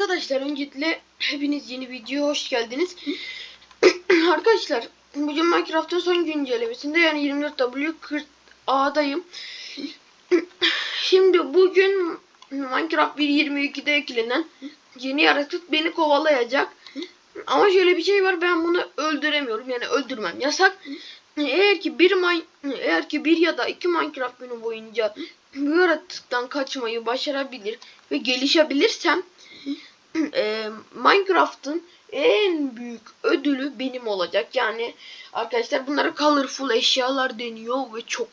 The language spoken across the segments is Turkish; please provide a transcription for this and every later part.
arkadaşlar öncelikle hepiniz yeni videoya hoş geldiniz. arkadaşlar bugün Minecraft'ın son güncellemesinde yani 24W40A'dayım. Şimdi bugün Minecraft 1.22'de eklenen yeni yaratık beni kovalayacak. Ama şöyle bir şey var ben bunu öldüremiyorum yani öldürmem yasak. Eğer ki bir eğer ki bir ya da iki Minecraft günü boyunca bu yaratıktan kaçmayı başarabilir ve gelişebilirsem e, Minecraft'ın en büyük ödülü benim olacak. Yani arkadaşlar bunlara colorful eşyalar deniyor ve çok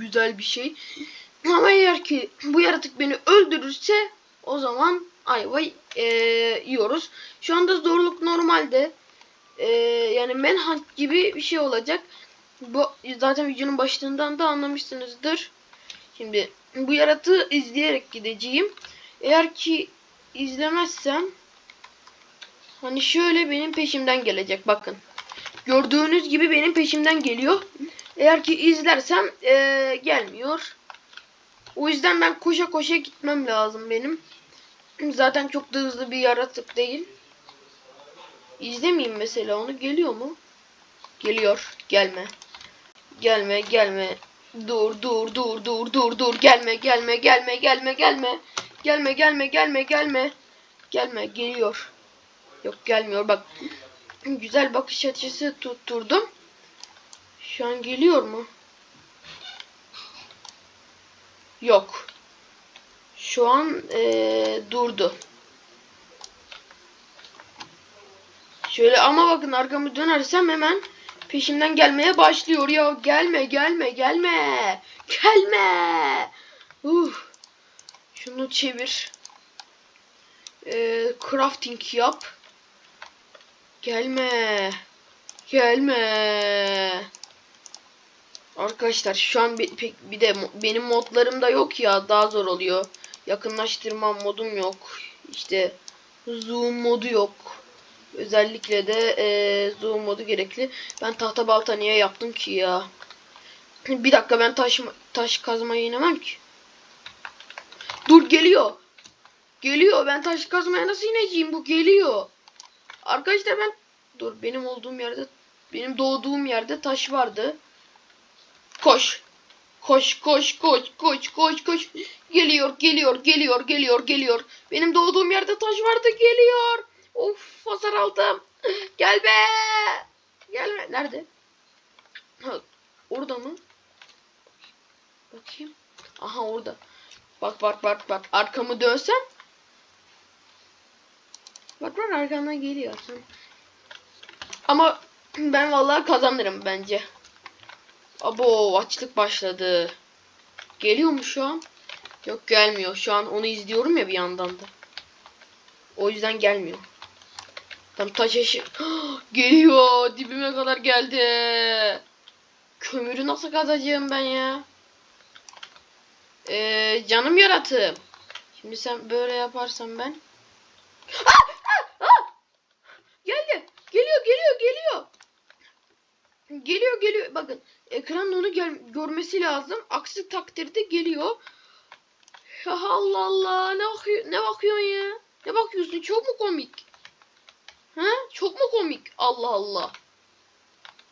güzel bir şey. Ama eğer ki bu yaratık beni öldürürse o zaman ayva e, yiyoruz. Şu anda zorluk normalde. E, yani manhunt gibi bir şey olacak. Bu zaten videonun başlığından da anlamışsınızdır. Şimdi bu yaratığı izleyerek gideceğim. Eğer ki izlemezsem hani şöyle benim peşimden gelecek bakın. Gördüğünüz gibi benim peşimden geliyor. Eğer ki izlersem ee, gelmiyor. O yüzden ben koşa koşa gitmem lazım benim. Zaten çok da hızlı bir yaratık değil. İzlemeyeyim mesela onu. Geliyor mu? Geliyor. Gelme. Gelme gelme. Dur dur dur dur dur dur. Gelme gelme gelme gelme gelme. Gelme gelme gelme gelme. Gelme geliyor. Yok gelmiyor bak. Güzel bakış açısı tutturdum. Şu an geliyor mu? Yok. Şu an ee, durdu. Şöyle ama bakın arkamı dönersem hemen peşimden gelmeye başlıyor ya. Gelme gelme gelme. Gelme. Uh. Şunu çevir. Ee, crafting yap. Gelme. Gelme. Arkadaşlar şu an bir, pek bir de benim modlarım da yok ya daha zor oluyor. Yakınlaştırma modum yok. İşte zoom modu yok. Özellikle de e, zoom modu gerekli. Ben tahta balta niye yaptım ki ya? Bir dakika ben taş taş kazmayı inemem ki. Dur geliyor. Geliyor. Ben taş kazmaya nasıl ineceğim? Bu geliyor. Arkadaşlar ben dur benim olduğum yerde benim doğduğum yerde taş vardı. Koş. Koş koş koş koş koş koş. Geliyor geliyor geliyor geliyor geliyor. Benim doğduğum yerde taş vardı geliyor. Of hasar aldım. Gel be. Gelme. Nerede? Ha, orada mı? Bakayım. Aha orada. Bak bak bak bak. Arkamı dönsem. Bak bak arkamdan geliyor. Ama ben vallahi kazanırım bence. Abo açlık başladı. Geliyor mu şu an? Yok gelmiyor. Şu an onu izliyorum ya bir yandan da. O yüzden gelmiyor. Tam taş eşi... Geliyor. Dibime kadar geldi. Kömürü nasıl kazacağım ben ya? Ee, canım yaratığım. Şimdi sen böyle yaparsan ben... Ah! Ah! Ah! Geldi. Geliyor, geliyor, geliyor. Geliyor, geliyor. Bakın ekran onu gel görmesi lazım. Aksi takdirde geliyor. Allah Allah. Ne bakıyor ne bakıyorsun ya? Ne bakıyorsun? Çok mu komik? Ha? Çok mu komik? Allah Allah.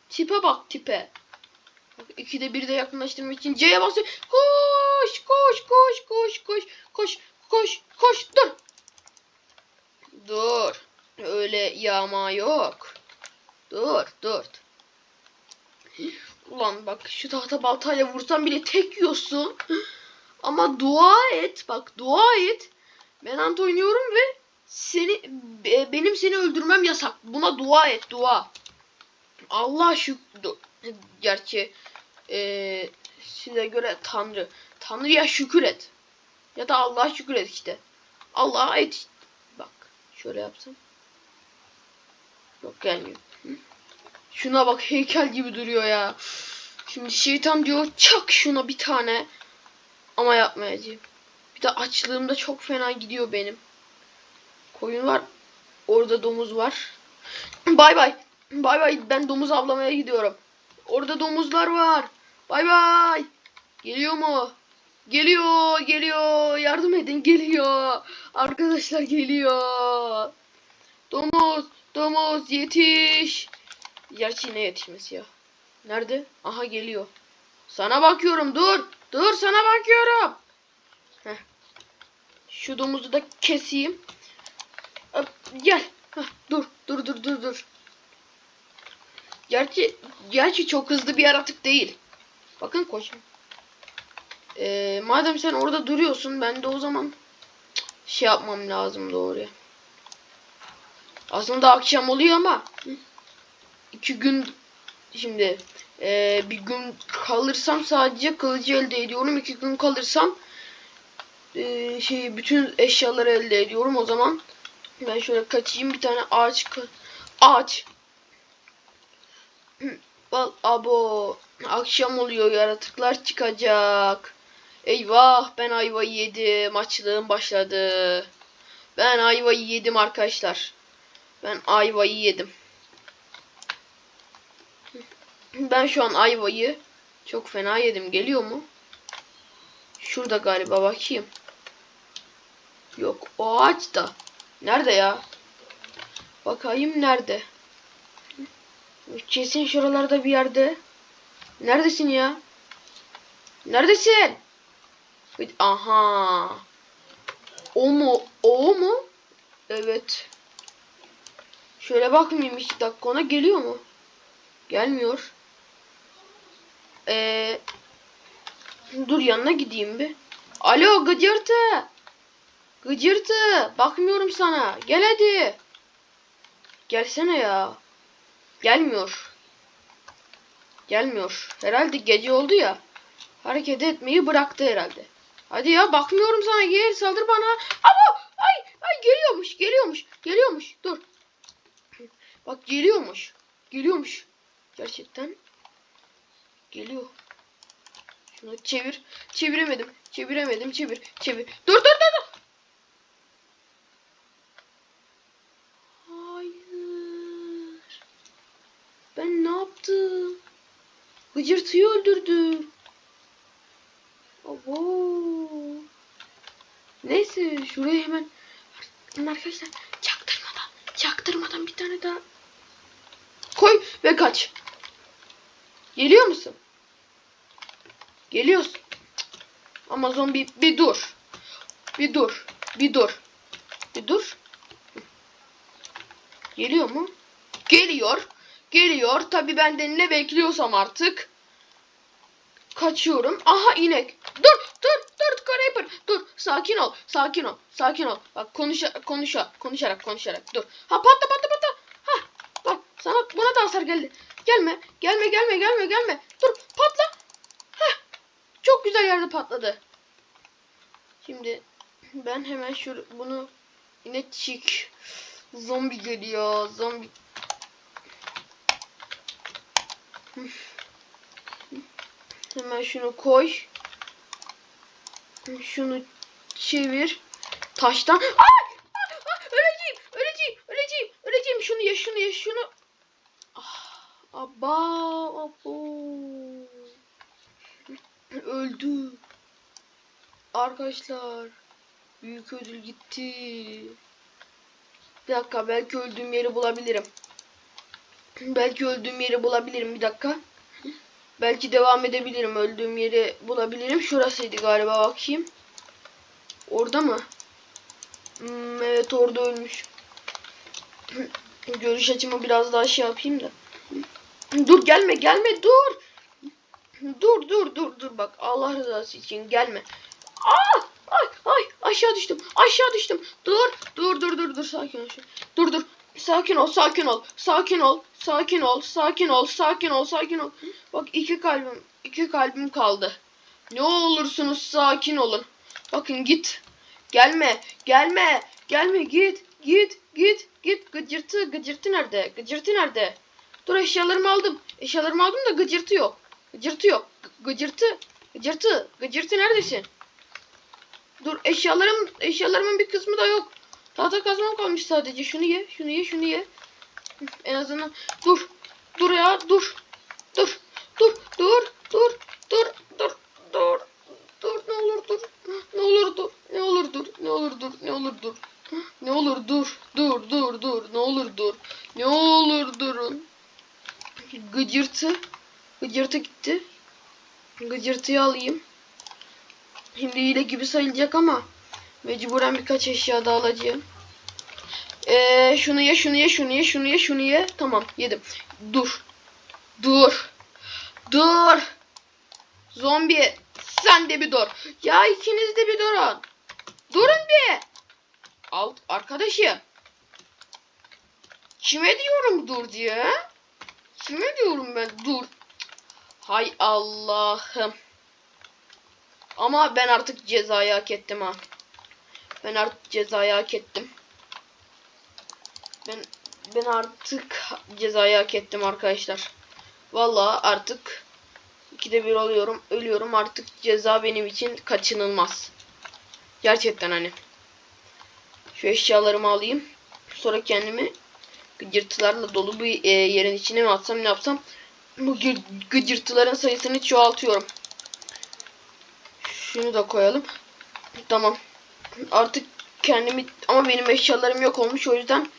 Tipe bak tipe. İkide bir de yakınlaştırmak için C'ye basıyor. Koş koş koş koş koş koş koş koş dur. Dur. Öyle yağma yok. Dur dur. Ulan bak şu tahta baltayla vursan bile tek yiyorsun. Ama dua et. Bak dua et. Ben ant oynuyorum ve seni be- benim seni öldürmem yasak. Buna dua et dua. Allah şu gerçi eee size göre Tanrı. Tanrı'ya şükür et. Ya da Allah'a şükür et işte. Allah'a et. Bak şöyle yapsam. Yok gelmiyor. Şuna bak heykel gibi duruyor ya. Şimdi şeytan diyor çak şuna bir tane. Ama yapmayacağım. Bir de açlığımda çok fena gidiyor benim. Koyun var. Orada domuz var. Bay bay. Bay bay. Ben domuz avlamaya gidiyorum. Orada domuzlar var. Bay bay. Geliyor mu? Geliyor, geliyor. Yardım edin, geliyor. Arkadaşlar geliyor. Domuz, domuz yetiş. Gerçi ne yetişmesi ya? Nerede? Aha geliyor. Sana bakıyorum, dur. Dur, sana bakıyorum. Heh. Şu domuzu da keseyim. Hop, Gel. Heh, dur, dur, dur, dur, dur. Gerçi, gerçi çok hızlı bir yaratık değil. Bakın koşun. Ee, madem sen orada duruyorsun ben de o zaman şey yapmam lazım doğruya. Aslında akşam oluyor ama iki gün şimdi ee, bir gün kalırsam sadece kılıcı elde ediyorum. iki gün kalırsam ee, şey bütün eşyaları elde ediyorum. O zaman ben şöyle kaçayım bir tane ağaç ağaç abo akşam oluyor yaratıklar çıkacak. Eyvah ben ayvayı yedim. Açlığım başladı. Ben ayvayı yedim arkadaşlar. Ben ayvayı yedim. Ben şu an ayvayı çok fena yedim. Geliyor mu? Şurada galiba bakayım. Yok o ağaç da. Nerede ya? Bakayım nerede? Kesin şuralarda bir yerde. Neredesin ya? Neredesin? Aha. O mu? O mu? Evet. Şöyle bakmayayım iki dakika ona geliyor mu? Gelmiyor. Ee, dur yanına gideyim bir. Alo gıcırtı. Gıcırtı. Bakmıyorum sana. Gel hadi. Gelsene ya. Gelmiyor. Gelmiyor. Herhalde gece oldu ya. Hareket etmeyi bıraktı herhalde. Hadi ya bakmıyorum sana gel saldır bana. Ama ay ay geliyormuş geliyormuş geliyormuş dur. Bak geliyormuş. Geliyormuş. Gerçekten. Geliyor. Şunu çevir. Çeviremedim. Çeviremedim. Çevir. Çevir. Dur dur dur dur. Hayır. Ben ne yaptım? Gıcırtıyı öldürdüm. Abo. Neyse şuraya hemen arkadaşlar çaktırmadan çaktırmadan bir tane daha koy ve kaç. Geliyor musun? Geliyorsun. Ama zombi bir dur. Bir dur. Bir dur. Bir dur. Geliyor mu? Geliyor. Geliyor. Tabi ben de ne bekliyorsam artık. Kaçıyorum. Aha inek. Dur dur dur Creeper. Dur sakin ol. Sakin ol. Sakin ol. Bak konuşa konuşa konuşarak konuşarak dur. Ha patla patla patla. Ha bak sana buna da hasar geldi. Gelme. Gelme gelme gelme gelme. Dur patla. Ha çok güzel yerde patladı. Şimdi ben hemen şu bunu yine çık. Zombi geliyor. Zombi. Hemen şunu koy. Şunu çevir. Taştan. Ay! Öleceğim! Öleceğim! Öleceğim! Öleceğim! Şunu ye, şunu ye, şunu. Ah, Aba, abo. Öldü. Arkadaşlar. Büyük ödül gitti. Bir dakika belki öldüğüm yeri bulabilirim. Belki öldüğüm yeri bulabilirim bir dakika. Belki devam edebilirim. Öldüğüm yeri bulabilirim. Şurasıydı galiba bakayım. Orada mı? Hmm, evet orada ölmüş. Görüş açımı biraz daha şey yapayım da. Dur gelme gelme dur. Dur dur dur dur bak Allah rızası için gelme. Aa! Ay ay aşağı düştüm. Aşağı düştüm. Dur dur dur dur dur sakin ol. Dur dur. Sakin ol, sakin ol, sakin ol, sakin ol, sakin ol, sakin ol, sakin ol. Bak iki kalbim, iki kalbim kaldı. Ne olursunuz sakin olun. Bakın git. Gelme, gelme, gelme git, git, git, git. Gıcırtı, gıcırtı nerede? Gıcırtı nerede? Dur eşyalarımı aldım. Eşyalarımı aldım da gıcırtı yok. Gıcırtı yok. Gıcırtı, gıcırtı, gıcırtı neredesin? Dur eşyalarım, eşyalarımın bir kısmı da yok. Tahta kazmam kalmış sadece. Şunu ye, şunu ye, şunu ye. En azından dur. Dur ya, dur. Dur. Dur, dur, dur, dur, dur, dur. dur ne olur dur. Ne olur dur. Ne olur dur. Ne olur dur. Ne olur dur. Ne olur dur. Dur dur dur. Ne olur dur. Ne olur durun. Gıcırtı. Gıcırtı gitti. Gıcırtıyı alayım. Şimdi hile gibi sayılacak ama mecburen birkaç eşya daha alacağım. Ee, şunu ye, şunu ye, şunu ye, şunu ye, şunu ye. Tamam, yedim. Dur. Dur. Dur. Zombi, sen de bir dur. Ya ikiniz de bir durun. Durun bir. Al arkadaşım. Kime diyorum dur diye? Kime diyorum ben dur. Hay Allah'ım. Ama ben artık cezayı hak ettim ha. Ben artık cezayı hak ettim. Ben ben artık cezayı hak ettim arkadaşlar. Vallahi artık ikide bir oluyorum, ölüyorum. Artık ceza benim için kaçınılmaz. Gerçekten hani. Şu eşyalarımı alayım. Sonra kendimi gıcırtılarla dolu bir e, yerin içine mi atsam ne yapsam. Bu gı- gıcırtıların sayısını çoğaltıyorum. Şunu da koyalım. Tamam. Artık kendimi ama benim eşyalarım yok olmuş o yüzden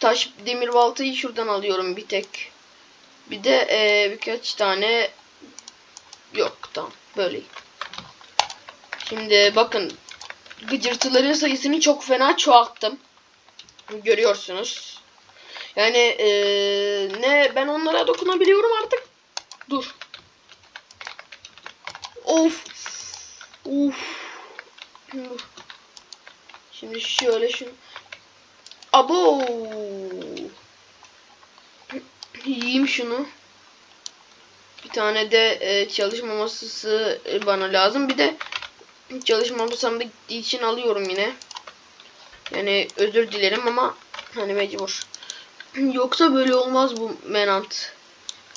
taş demir baltayı şuradan alıyorum bir tek. Bir de e, birkaç tane yok tamam böyle. Şimdi bakın gıcırtıların sayısını çok fena çoğalttım. Görüyorsunuz. Yani e, ne ben onlara dokunabiliyorum artık. Dur. Of. Uf. Uf. Şimdi şöyle şu. Abo. Yiyeyim şunu. Bir tane de e, çalışma masası bana lazım. Bir de çalışma masam da gittiği için alıyorum yine. Yani özür dilerim ama hani mecbur. Yoksa böyle olmaz bu menant.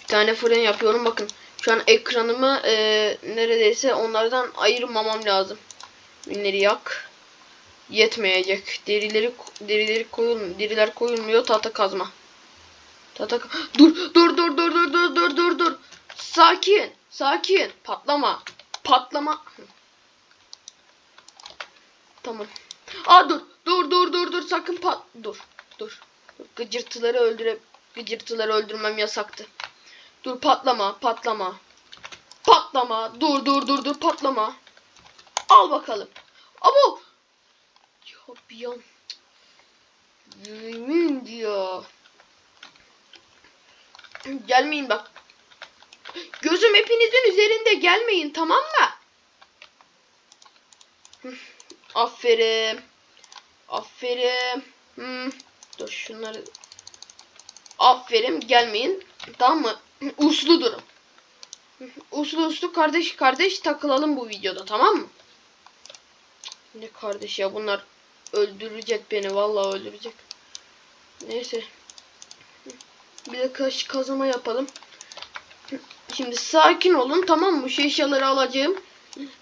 Bir tane fırın yapıyorum. Bakın şu an ekranımı e, neredeyse onlardan ayırmamam lazım. Ünleri yak. Yetmeyecek. Derileri derileri koyul deriler koyulmuyor. Tahta kazma. Tahta dur dur dur dur dur dur dur dur dur. Sakin. Sakin. Patlama. Patlama. Tamam. Aa dur. Dur dur dur dur sakın pat. Dur. dur. Gıcırtıları öldüre gıcırtıları öldürmem yasaktı. Dur patlama, patlama. Patlama. Dur dur dur dur patlama. Al bakalım. Abo. An. Yemin diyor. Gelmeyin bak. Gözüm hepinizin üzerinde gelmeyin tamam mı? Aferin. Aferin. Hmm. Dur şunları. Aferin gelmeyin. Tamam mı? Uslu durun. Uslu uslu kardeş kardeş takılalım bu videoda tamam mı? Ne kardeş ya bunlar öldürecek beni vallahi öldürecek. Neyse. Bir de kaş kazıma yapalım. Şimdi sakin olun tamam mı? Şu eşyaları alacağım.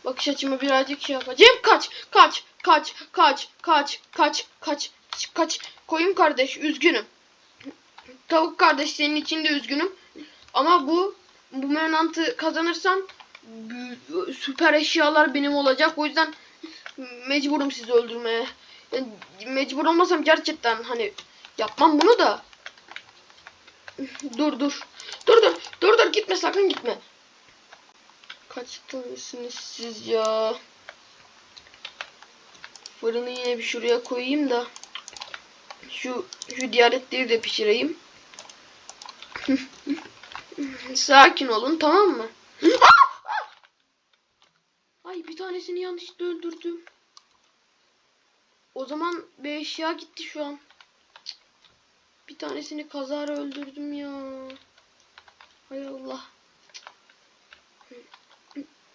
Bakış açımı birazcık şey yapacağım. Kaç, kaç, kaç, kaç, kaç, kaç, kaç, kaç. Koyun kardeş üzgünüm. Tavuk kardeş senin için de üzgünüm. Ama bu bu menantı kazanırsam süper eşyalar benim olacak. O yüzden mecburum sizi öldürmeye. Yani mecbur olmasam gerçekten hani yapmam bunu da. Dur dur. Dur dur. Dur dur gitme sakın gitme. Kaç tanesiniz siz ya? Fırını yine bir şuraya koyayım da. Şu şu diğer de pişireyim. Sakin olun tamam mı? Ay bir tanesini yanlışlıkla öldürdüm. O zaman bir eşya gitti şu an. Bir tanesini kazara öldürdüm ya. Hay Allah.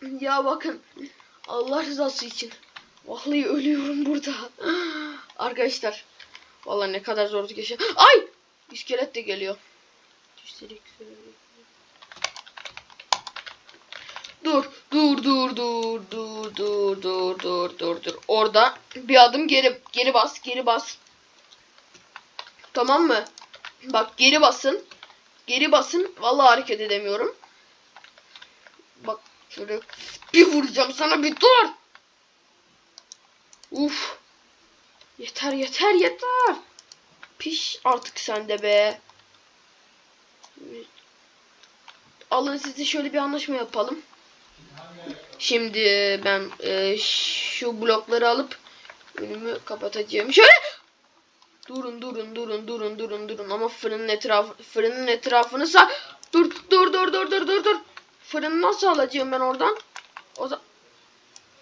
Ya bakın. Allah rızası için. Vallahi ölüyorum burada. Arkadaşlar. Vallahi ne kadar zor geçiyor. Ay! İskelet de geliyor. Dur, dur, dur, dur, dur, dur, dur, dur, dur, dur. Orada bir adım geri, geri bas, geri bas. Tamam mı? Bak geri basın. Geri basın. Vallahi hareket edemiyorum. Bak Şöyle bir vuracağım sana bir dur. Uf. Yeter yeter yeter. Piş artık sende be. Alın size şöyle bir anlaşma yapalım. Şimdi ben e, şu blokları alıp önümü kapatacağım. Şöyle! Durun durun durun durun durun durun. Ama fırının etrafı fırının etrafını sa dur dur dur dur dur dur dur. Fırını nasıl alacağım ben oradan? O zaman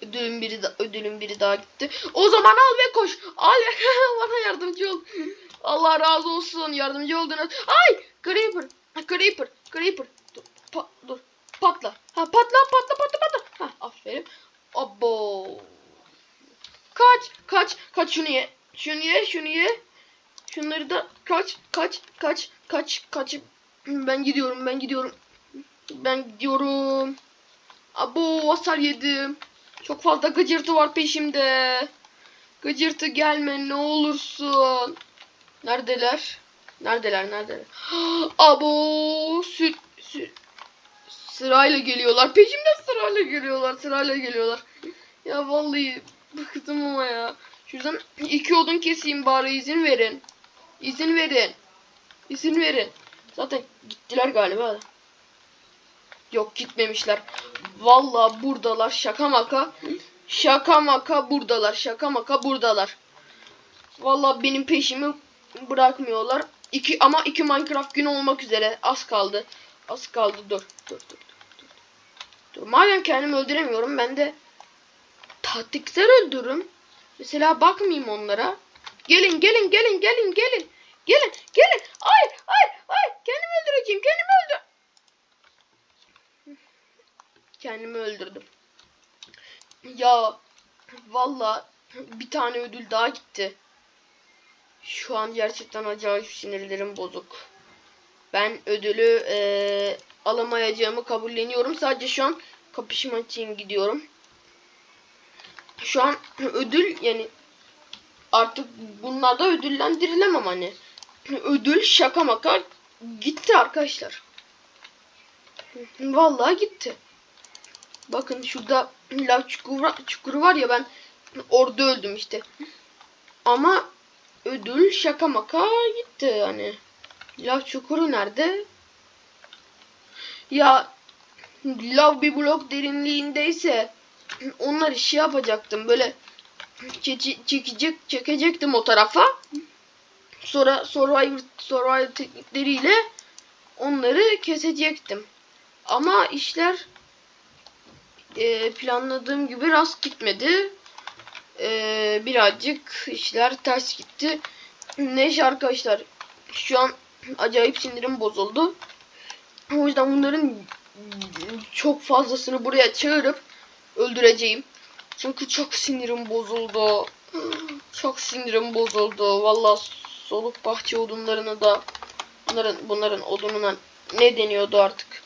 ödülün biri da ödülün biri daha gitti. O zaman al ve koş. Al ve bana yardımcı ol. Allah razı olsun. Yardımcı oldunuz. Ay! Creeper creeper creeper. Dur pa, dur. Patla. Ha patla patla patla patla aferin. Abo. Kaç kaç kaç şunu ye. Şunu ye şunu ye. Şunları da kaç kaç kaç kaç kaç. Ben gidiyorum ben gidiyorum. Ben gidiyorum. Abo hasar yedim. Çok fazla gıcırtı var peşimde. Gıcırtı gelme ne olursun. Neredeler? Neredeler neredeler? Abo sür, sür, sırayla geliyorlar peşimde sırayla geliyorlar sırayla geliyorlar ya vallahi bıktım ama ya şuradan iki odun keseyim bari izin verin İzin verin. İzin verin. Zaten gittiler galiba. Yok gitmemişler. Vallahi buradalar şaka maka. Şaka maka buradalar. Şaka maka buradalar. Vallahi benim peşimi bırakmıyorlar. İki, ama iki Minecraft günü olmak üzere. Az kaldı. Az kaldı. Dur. Dur dur. Dur, dur. Madem kendimi öldüremiyorum ben de taktiksel öldürürüm. Mesela bakmayayım onlara. Gelin gelin gelin gelin gelin. Gelin gelin. Ay ay ay. Kendimi öldüreceğim. Kendimi öldür. Kendimi öldürdüm. Ya valla bir tane ödül daha gitti. Şu an gerçekten acayip sinirlerim bozuk. Ben ödülü ee, alamayacağımı kabulleniyorum. Sadece şu an kapışma için gidiyorum. Şu an ödül yani artık bunlarda ödüllendirilemem hani. Ödül şaka maka gitti arkadaşlar. Vallahi gitti. Bakın şurada lav çukuru, çukuru var ya ben orada öldüm işte. Ama ödül şaka maka gitti hani. Lav çukuru nerede? Ya lav bir blok derinliğindeyse onları şey yapacaktım böyle çekecek çekecektim o tarafa. Sonra Survivor, Survivor teknikleriyle onları kesecektim. Ama işler e, planladığım gibi rast gitmedi. E, birazcık işler ters gitti. Neyse arkadaşlar şu an acayip sinirim bozuldu. O yüzden bunların çok fazlasını buraya çağırıp öldüreceğim. Çünkü çok sinirim bozuldu. Çok sinirim bozuldu. Vallahi soluk bahçe odunlarını da bunların bunların odununa ne deniyordu artık?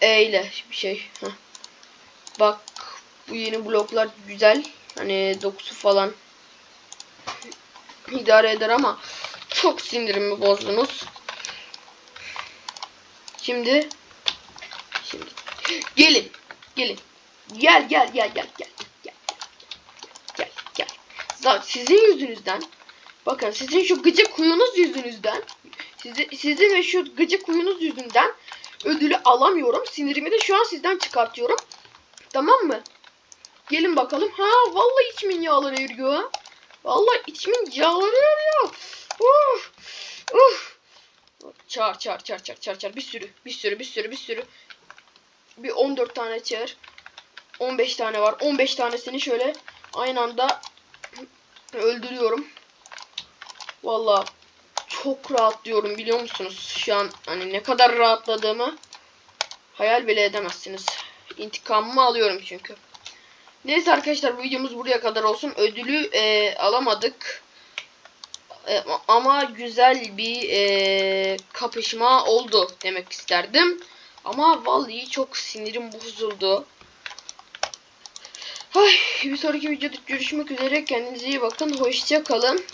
E ile bir şey. Heh. Bak bu yeni bloklar güzel. Hani dokusu falan idare eder ama çok sinirimi bozdunuz. Şimdi. Şimdi. Gelin. Gelin. Gel gel gel gel gel gel gel gel sizin yüzünüzden bakın sizin şu gıcık huyunuz yüzünüzden sizi, sizin ve şu gıcık huyunuz yüzünden ödülü alamıyorum. Sinirimi de şu an sizden çıkartıyorum. Tamam mı? Gelin bakalım. Ha vallahi içimin yağları eriyor. Vallahi içimin yağları eriyor. Uf uf Çağır çağır çağır çağır çağır çağır. Bir sürü bir sürü bir sürü bir sürü. Bir 14 tane çağır 15 tane var. 15 tanesini şöyle aynı anda öldürüyorum. Valla çok rahatlıyorum biliyor musunuz? Şu an hani ne kadar rahatladığımı hayal bile edemezsiniz. İntikamımı alıyorum çünkü. Neyse arkadaşlar bu videomuz buraya kadar olsun. Ödülü e, alamadık e, ama güzel bir e, kapışma oldu demek isterdim. Ama vallahi çok sinirim bozuldu. Ay, bir sonraki videoda görüşmek üzere. Kendinize iyi bakın. Hoşça kalın.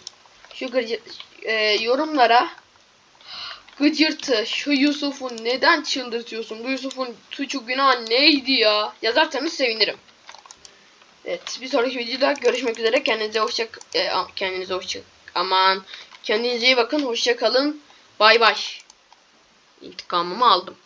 Şu gıcı, e, yorumlara gıcırtı şu Yusuf'u neden çıldırtıyorsun? Bu Yusuf'un suçu günah neydi ya? Yazarsanız sevinirim. Evet bir sonraki videoda görüşmek üzere. Kendinize hoşça e, kendinize hoşça Aman kendinize iyi bakın. Hoşça kalın. Bay bay. İntikamımı aldım.